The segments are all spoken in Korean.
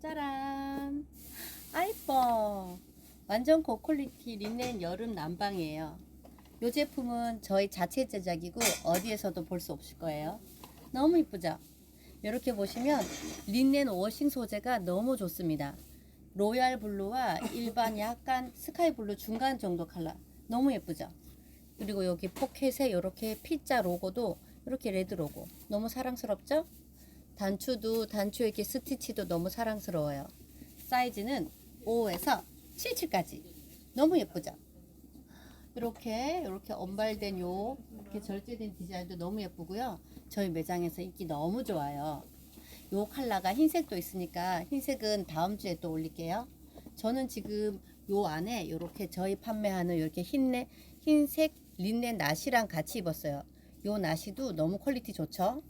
짜란. 아이뻐. 완전 고퀄리티 린넨 여름 난방이에요. 이 제품은 저희 자체 제작이고 어디에서도 볼 수 없을 거예요. 너무 이쁘죠? 이렇게 보시면 린넨 워싱 소재가 너무 좋습니다. 로얄 블루와 일반 약간 스카이 블루 중간 정도 컬러 너무 예쁘죠? 그리고 여기 포켓에 이렇게 피자 로고도 이렇게 레드 로고 너무 사랑스럽죠? 단추도 단추 이렇게 스티치도 너무 사랑스러워요. 사이즈는 5에서 77까지 너무 예쁘죠? 이렇게 이렇게 언발된 요 이렇게 절제된 디자인도 너무 예쁘고요. 저희 매장에서 인기 너무 좋아요. 요 컬러가 흰색도 있으니까 흰색은 다음 주에 또 올릴게요. 저는 지금 요 안에 이렇게 저희 판매하는 이렇게 흰내 흰색 린넨 나시랑 같이 입었어요. 요 나시도 너무 퀄리티 좋죠.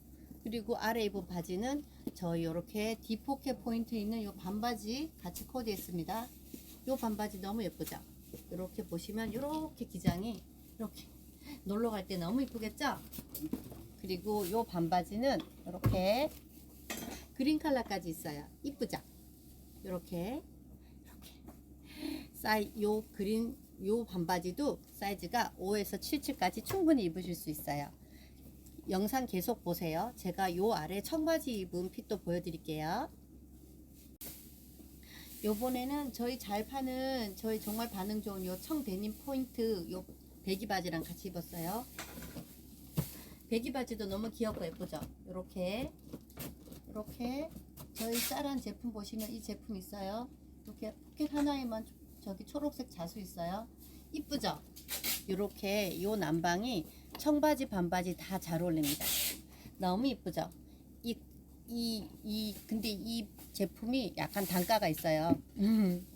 그리고 아래 입은 바지는 저희 이렇게 디포켓 포인트 있는 요 반바지 같이 코디했습니다. 요 반바지 너무 예쁘죠? 이렇게 보시면 이렇게 기장이 이렇게 놀러 갈 때 너무 이쁘겠죠? 그리고 요 반바지는 이렇게 그린 컬러까지 있어요. 이쁘죠? 이렇게 이렇게 사이 요 그린 요 반바지도 사이즈가 5에서 77까지 충분히 입으실 수 있어요. 영상 계속 보세요. 제가 요 아래 청바지 입은 핏도 보여드릴게요. 요번에는 저희 잘 파는 저희 정말 반응 좋은 요 청데님 포인트 요 배기 바지랑 같이 입었어요. 배기 바지도 너무 귀엽고 예쁘죠? 요렇게 이렇게 저희 쌀한 제품 보시면 이 제품 있어요. 이렇게 포켓 하나에만 저기 초록색 자수 있어요. 이쁘죠? 이렇게 요 남방이 청바지 반바지 다 잘 어울립니다. 너무 이쁘죠? 이, 이, 이, 근데 이 제품이 약간 단가가 있어요. 음,